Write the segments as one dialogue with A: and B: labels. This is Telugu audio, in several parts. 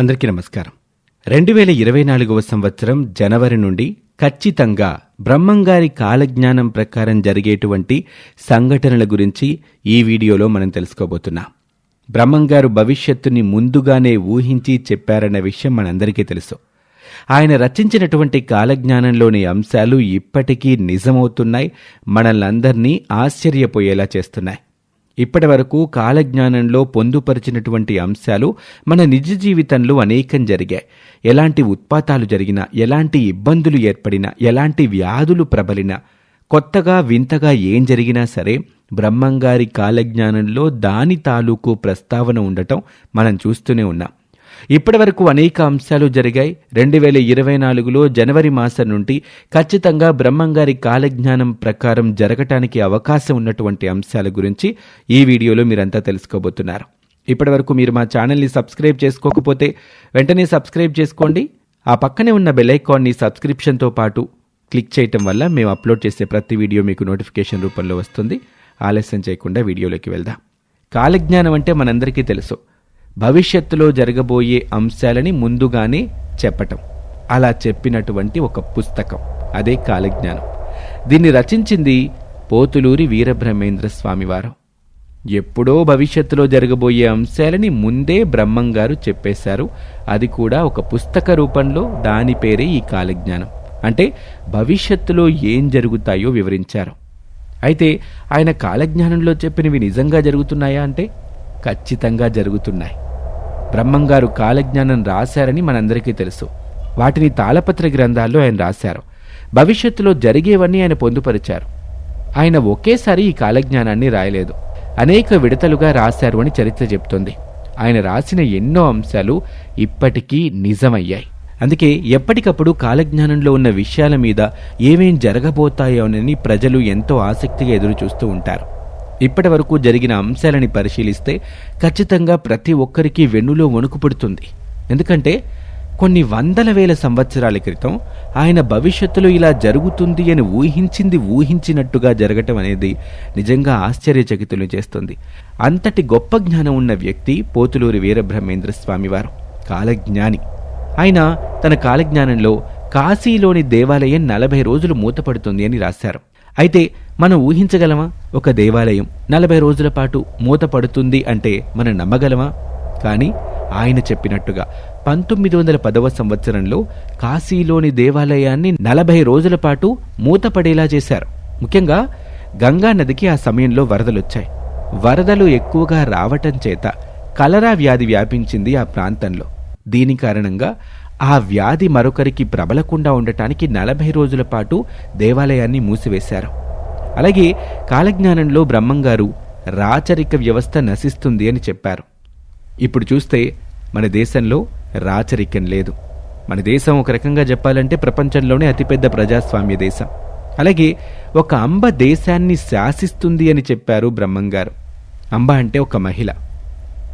A: అందరికీ నమస్కారం రెండు వేల ఇరవై నాలుగవ సంవత్సరం జనవరి నుండి ఖచ్చితంగా బ్రహ్మంగారి కాలజ్ఞానం ప్రకారం జరిగేటువంటి సంఘటనల గురించి ఈ వీడియోలో మనం తెలుసుకోబోతున్నాం బ్రహ్మంగారు భవిష్యత్తుని ముందుగానే ఊహించి చెప్పారన్న విషయం మనందరికీ తెలుసు ఆయన రచించినటువంటి కాలజ్ఞానంలోని అంశాలు ఇప్పటికీ నిజమవుతున్నాయి అందరినీ ఆశ్చర్యపోయేలా చేస్తున్నాయి ఇప్పటి వరకు కాలజ్ఞానంలో పొందుపరిచినటువంటి అంశాలు మన నిజ జీవితంలో అనేకం జరిగాయి ఎలాంటి ఉత్పాతాలు జరిగినా ఎలాంటి ఇబ్బందులు ఏర్పడినా ఎలాంటి వ్యాధులు ప్రబలినా కొత్తగా వింతగా ఏం జరిగినా సరే బ్రహ్మంగారి కాలజ్ఞానంలో దాని తాలూకు ప్రస్తావన ఉండటం మనం చూస్తూనే ఉన్నాం ఇప్పటి వరకు అనేక అంశాలు జరిగాయి రెండు వేల ఇరవై నాలుగులో జనవరి మాసం నుండి ఖచ్చితంగా బ్రహ్మంగారి కాలజ్ఞానం ప్రకారం జరగటానికి అవకాశం ఉన్నటువంటి అంశాల గురించి ఈ వీడియోలో మీరంతా తెలుసుకోబోతున్నారు ఇప్పటి వరకు మీరు మా ఛానల్ని సబ్స్క్రైబ్ చేసుకోకపోతే వెంటనే సబ్స్క్రైబ్ చేసుకోండి ఆ పక్కనే ఉన్న బెలైకాన్ని సబ్స్క్రిప్షన్తో పాటు క్లిక్ చేయటం వల్ల మేము అప్లోడ్ చేసే ప్రతి వీడియో మీకు నోటిఫికేషన్ రూపంలో వస్తుంది ఆలస్యం చేయకుండా వీడియోలోకి వెళ్దాం కాలజ్ఞానం అంటే మనందరికీ తెలుసు భవిష్యత్తులో జరగబోయే అంశాలని ముందుగానే చెప్పటం అలా చెప్పినటువంటి ఒక పుస్తకం అదే కాలజ్ఞానం దీన్ని రచించింది పోతులూరి వీరబ్రహ్మేంద్ర స్వామివారు ఎప్పుడో భవిష్యత్తులో జరగబోయే అంశాలని ముందే బ్రహ్మంగారు చెప్పేశారు అది కూడా ఒక పుస్తక రూపంలో దాని పేరే ఈ కాలజ్ఞానం అంటే భవిష్యత్తులో ఏం జరుగుతాయో వివరించారు అయితే ఆయన కాలజ్ఞానంలో చెప్పినవి నిజంగా జరుగుతున్నాయా అంటే ఖచ్చితంగా జరుగుతున్నాయి బ్రహ్మంగారు కాలజ్ఞానం రాశారని మనందరికీ తెలుసు వాటిని తాళపత్ర గ్రంథాల్లో ఆయన రాశారు భవిష్యత్తులో జరిగేవన్నీ ఆయన పొందుపరిచారు ఆయన ఒకేసారి ఈ కాలజ్ఞానాన్ని రాయలేదు అనేక విడతలుగా రాశారు అని చరిత్ర చెప్తుంది ఆయన రాసిన ఎన్నో అంశాలు ఇప్పటికీ నిజమయ్యాయి అందుకే ఎప్పటికప్పుడు కాలజ్ఞానంలో ఉన్న విషయాల మీద ఏమేం జరగబోతాయోనని ప్రజలు ఎంతో ఆసక్తిగా ఎదురు చూస్తూ ఉంటారు ఇప్పటి వరకు జరిగిన అంశాలని పరిశీలిస్తే ఖచ్చితంగా ప్రతి ఒక్కరికి వెన్నులో వణుకు పుడుతుంది ఎందుకంటే కొన్ని వందల వేల సంవత్సరాల క్రితం ఆయన భవిష్యత్తులో ఇలా జరుగుతుంది అని ఊహించింది ఊహించినట్టుగా జరగటం అనేది నిజంగా ఆశ్చర్యచకితులు చేస్తుంది అంతటి గొప్ప జ్ఞానం ఉన్న వ్యక్తి పోతులూరి వీరబ్రహ్మేంద్ర స్వామివారు కాలజ్ఞాని ఆయన తన కాలజ్ఞానంలో కాశీలోని దేవాలయం నలభై రోజులు మూతపడుతుంది అని రాశారు అయితే మనం ఊహించగలమా ఒక దేవాలయం నలభై రోజుల పాటు మూత పడుతుంది అంటే మనం నమ్మగలమా కానీ ఆయన చెప్పినట్టుగా పంతొమ్మిది వందల పదవ సంవత్సరంలో కాశీలోని దేవాలయాన్ని నలభై రోజుల పాటు మూతపడేలా చేశారు ముఖ్యంగా గంగా నదికి ఆ సమయంలో వరదలొచ్చాయి వరదలు ఎక్కువగా రావటం చేత కలరా వ్యాధి వ్యాపించింది ఆ ప్రాంతంలో దీని కారణంగా ఆ వ్యాధి మరొకరికి ప్రబలకుండా ఉండటానికి నలభై రోజుల పాటు దేవాలయాన్ని మూసివేశారు అలాగే కాలజ్ఞానంలో బ్రహ్మంగారు రాచరిక వ్యవస్థ నశిస్తుంది అని చెప్పారు ఇప్పుడు చూస్తే మన దేశంలో రాచరికం లేదు మన దేశం ఒక రకంగా చెప్పాలంటే ప్రపంచంలోనే అతిపెద్ద ప్రజాస్వామ్య దేశం అలాగే ఒక అంబ దేశాన్ని శాసిస్తుంది అని చెప్పారు బ్రహ్మంగారు అంబ అంటే ఒక మహిళ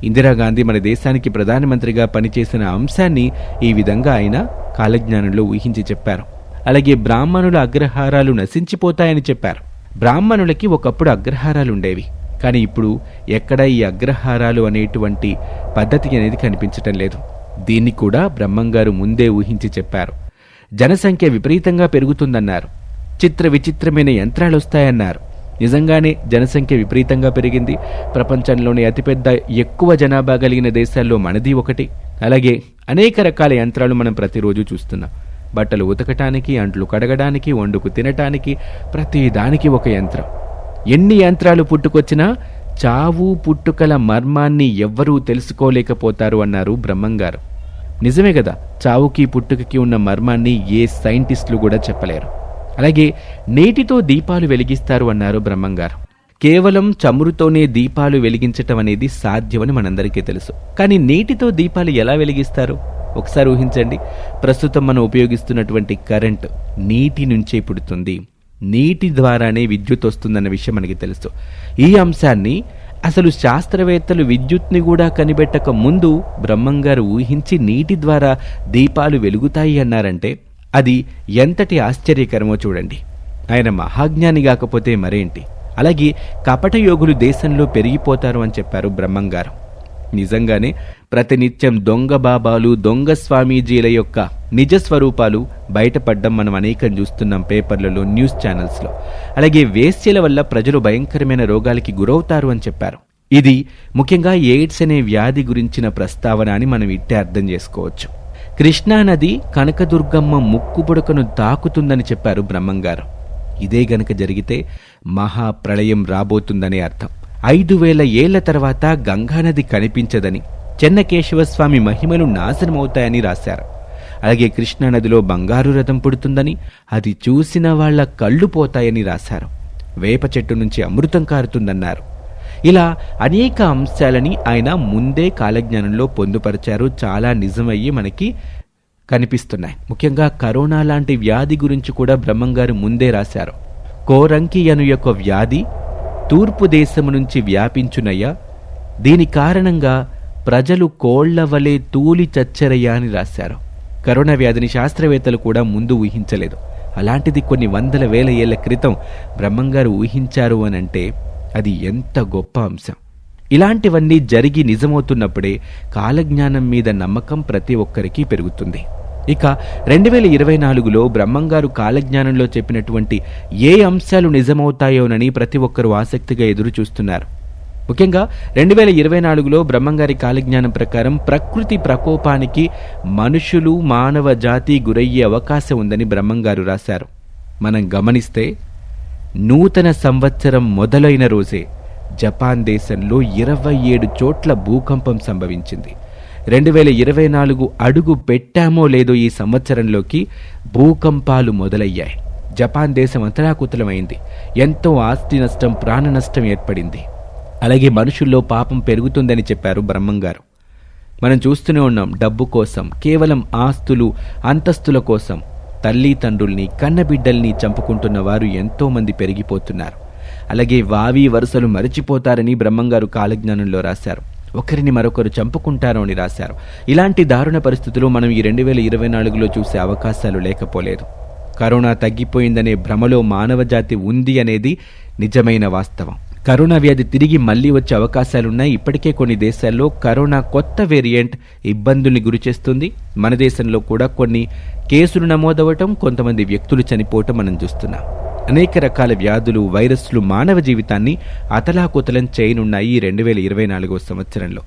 A: ఇందిరాగాంధీ మన దేశానికి ప్రధానమంత్రిగా పనిచేసిన అంశాన్ని ఈ విధంగా ఆయన కాలజ్ఞానంలో ఊహించి చెప్పారు అలాగే బ్రాహ్మణుల అగ్రహారాలు నశించిపోతాయని చెప్పారు బ్రాహ్మణులకి ఒకప్పుడు అగ్రహారాలు ఉండేవి కానీ ఇప్పుడు ఎక్కడ ఈ అగ్రహారాలు అనేటువంటి పద్ధతి అనేది కనిపించటం లేదు దీన్ని కూడా బ్రహ్మంగారు ముందే ఊహించి చెప్పారు జనసంఖ్య విపరీతంగా పెరుగుతుందన్నారు చిత్ర విచిత్రమైన యంత్రాలు వస్తాయన్నారు నిజంగానే జనసంఖ్య విపరీతంగా పెరిగింది ప్రపంచంలోని అతిపెద్ద ఎక్కువ జనాభా కలిగిన దేశాల్లో మనది ఒకటి అలాగే అనేక రకాల యంత్రాలు మనం ప్రతిరోజు చూస్తున్నాం బట్టలు ఉతకటానికి అంట్లు కడగడానికి వండుకు తినటానికి ప్రతి దానికి ఒక యంత్రం ఎన్ని యంత్రాలు పుట్టుకొచ్చినా చావు పుట్టుకల మర్మాన్ని ఎవ్వరూ తెలుసుకోలేకపోతారు అన్నారు బ్రహ్మంగారు నిజమే కదా చావుకి పుట్టుకకి ఉన్న మర్మాన్ని ఏ సైంటిస్టులు కూడా చెప్పలేరు అలాగే నేటితో దీపాలు వెలిగిస్తారు అన్నారు బ్రహ్మంగారు కేవలం చమురుతోనే దీపాలు వెలిగించటం అనేది సాధ్యమని మనందరికీ తెలుసు కానీ నీటితో దీపాలు ఎలా వెలిగిస్తారు ఒకసారి ఊహించండి ప్రస్తుతం మనం ఉపయోగిస్తున్నటువంటి కరెంట్ నీటి నుంచే పుడుతుంది నీటి ద్వారానే విద్యుత్ వస్తుందన్న విషయం మనకి తెలుసు ఈ అంశాన్ని అసలు శాస్త్రవేత్తలు విద్యుత్ని కూడా కనిపెట్టక ముందు బ్రహ్మంగారు ఊహించి నీటి ద్వారా దీపాలు వెలుగుతాయి అన్నారంటే అది ఎంతటి ఆశ్చర్యకరమో చూడండి ఆయన మహాజ్ఞాని కాకపోతే మరేంటి అలాగే కపట యోగులు దేశంలో పెరిగిపోతారు అని చెప్పారు బ్రహ్మంగారు నిజంగానే ప్రతినిత్యం దొంగ బాబాలు దొంగ స్వామీజీల యొక్క నిజ స్వరూపాలు మనం అనేకం చూస్తున్నాం పేపర్లలో న్యూస్ ఛానల్స్లో అలాగే వేస్యల వల్ల ప్రజలు భయంకరమైన రోగాలకి గురవుతారు అని చెప్పారు ఇది ముఖ్యంగా ఎయిడ్స్ అనే వ్యాధి గురించిన ప్రస్తావన అని మనం ఇట్టే అర్థం చేసుకోవచ్చు కృష్ణానది కనకదుర్గమ్మ ముక్కుబుడకను దాకుతుందని చెప్పారు బ్రహ్మంగారు ఇదే గనక జరిగితే మహాప్రళయం రాబోతుందనే అర్థం ఐదు వేల ఏళ్ల తర్వాత గంగానది కనిపించదని చెన్నకేశవస్వామి మహిమలు నాశనమవుతాయని రాశారు అలాగే కృష్ణానదిలో బంగారు రథం పుడుతుందని అది చూసిన వాళ్ల కళ్ళు పోతాయని రాశారు వేప చెట్టు నుంచి అమృతం కారుతుందన్నారు ఇలా అనేక అంశాలని ఆయన ముందే కాలజ్ఞానంలో పొందుపరిచారు చాలా నిజమయ్యి మనకి కనిపిస్తున్నాయి ముఖ్యంగా కరోనా లాంటి వ్యాధి గురించి కూడా బ్రహ్మంగారు ముందే రాశారు కోరంకి అను యొక్క వ్యాధి తూర్పు దేశం నుంచి వ్యాపించునయ్యా దీని కారణంగా ప్రజలు కోళ్ల వలె తూలి చచ్చరయ్యా అని రాశారు కరోనా వ్యాధిని శాస్త్రవేత్తలు కూడా ముందు ఊహించలేదు అలాంటిది కొన్ని వందల వేల ఏళ్ల క్రితం బ్రహ్మంగారు ఊహించారు అనంటే అది ఎంత గొప్ప అంశం ఇలాంటివన్నీ జరిగి నిజమవుతున్నప్పుడే కాలజ్ఞానం మీద నమ్మకం ప్రతి ఒక్కరికి పెరుగుతుంది ఇక రెండు వేల ఇరవై నాలుగులో బ్రహ్మంగారు కాలజ్ఞానంలో చెప్పినటువంటి ఏ అంశాలు నిజమవుతాయోనని ప్రతి ఒక్కరూ ఆసక్తిగా ఎదురు చూస్తున్నారు ముఖ్యంగా రెండు వేల ఇరవై నాలుగులో బ్రహ్మంగారి కాలజ్ఞానం ప్రకారం ప్రకృతి ప్రకోపానికి మనుషులు మానవ జాతి గురయ్యే అవకాశం ఉందని బ్రహ్మంగారు రాశారు మనం గమనిస్తే నూతన సంవత్సరం మొదలైన రోజే జపాన్ దేశంలో ఇరవై ఏడు చోట్ల భూకంపం సంభవించింది రెండు వేల ఇరవై నాలుగు అడుగు పెట్టామో లేదో ఈ సంవత్సరంలోకి భూకంపాలు మొదలయ్యాయి జపాన్ దేశం అంతరాకుతలమైంది ఎంతో ఆస్తి నష్టం ప్రాణ నష్టం ఏర్పడింది అలాగే మనుషుల్లో పాపం పెరుగుతుందని చెప్పారు బ్రహ్మంగారు మనం చూస్తూనే ఉన్నాం డబ్బు కోసం కేవలం ఆస్తులు అంతస్తుల కోసం తల్లి తండ్రుల్ని కన్నబిడ్డల్ని చంపుకుంటున్న వారు ఎంతోమంది పెరిగిపోతున్నారు అలాగే వావి వరుసలు మరిచిపోతారని బ్రహ్మంగారు కాలజ్ఞానంలో రాశారు ఒకరిని మరొకరు చంపుకుంటారు అని రాశారు ఇలాంటి దారుణ పరిస్థితులు మనం ఈ రెండు వేల ఇరవై నాలుగులో చూసే అవకాశాలు లేకపోలేదు కరోనా తగ్గిపోయిందనే భ్రమలో మానవజాతి ఉంది అనేది నిజమైన వాస్తవం కరోనా వ్యాధి తిరిగి మళ్లీ వచ్చే అవకాశాలున్నాయి ఇప్పటికే కొన్ని దేశాల్లో కరోనా కొత్త వేరియంట్ ఇబ్బందుల్ని గురిచేస్తుంది మన దేశంలో కూడా కొన్ని కేసులు నమోదవటం కొంతమంది వ్యక్తులు చనిపోవటం మనం చూస్తున్నాం అనేక రకాల వ్యాధులు వైరస్లు మానవ జీవితాన్ని అతలాకుతలం చేయనున్నాయి రెండు వేల ఇరవై నాలుగో సంవత్సరంలో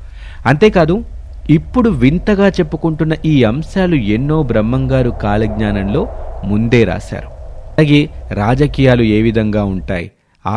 A: అంతేకాదు ఇప్పుడు వింతగా చెప్పుకుంటున్న ఈ అంశాలు ఎన్నో బ్రహ్మంగారు కాలజ్ఞానంలో ముందే రాశారు అలాగే రాజకీయాలు ఏ విధంగా ఉంటాయి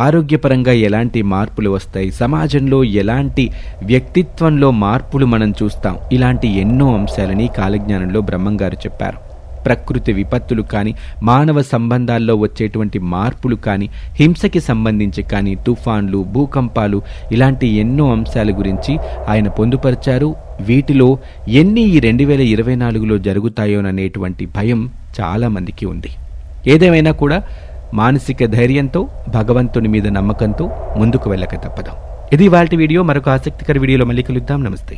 A: ఆరోగ్యపరంగా ఎలాంటి మార్పులు వస్తాయి సమాజంలో ఎలాంటి వ్యక్తిత్వంలో మార్పులు మనం చూస్తాం ఇలాంటి ఎన్నో అంశాలని కాలజ్ఞానంలో బ్రహ్మంగారు చెప్పారు ప్రకృతి విపత్తులు కానీ మానవ సంబంధాల్లో వచ్చేటువంటి మార్పులు కానీ హింసకి సంబంధించి కానీ తుఫాన్లు భూకంపాలు ఇలాంటి ఎన్నో అంశాల గురించి ఆయన పొందుపరిచారు వీటిలో ఎన్ని ఈ రెండు వేల ఇరవై నాలుగులో జరుగుతాయోననేటువంటి భయం చాలామందికి ఉంది ఏదేమైనా కూడా మానసిక ధైర్యంతో భగవంతుని మీద నమ్మకంతో ముందుకు వెళ్ళక తప్పదు ఇది వాళ్ళ వీడియో మరొక ఆసక్తికర వీడియోలో మళ్ళీ కలుద్దాం నమస్తే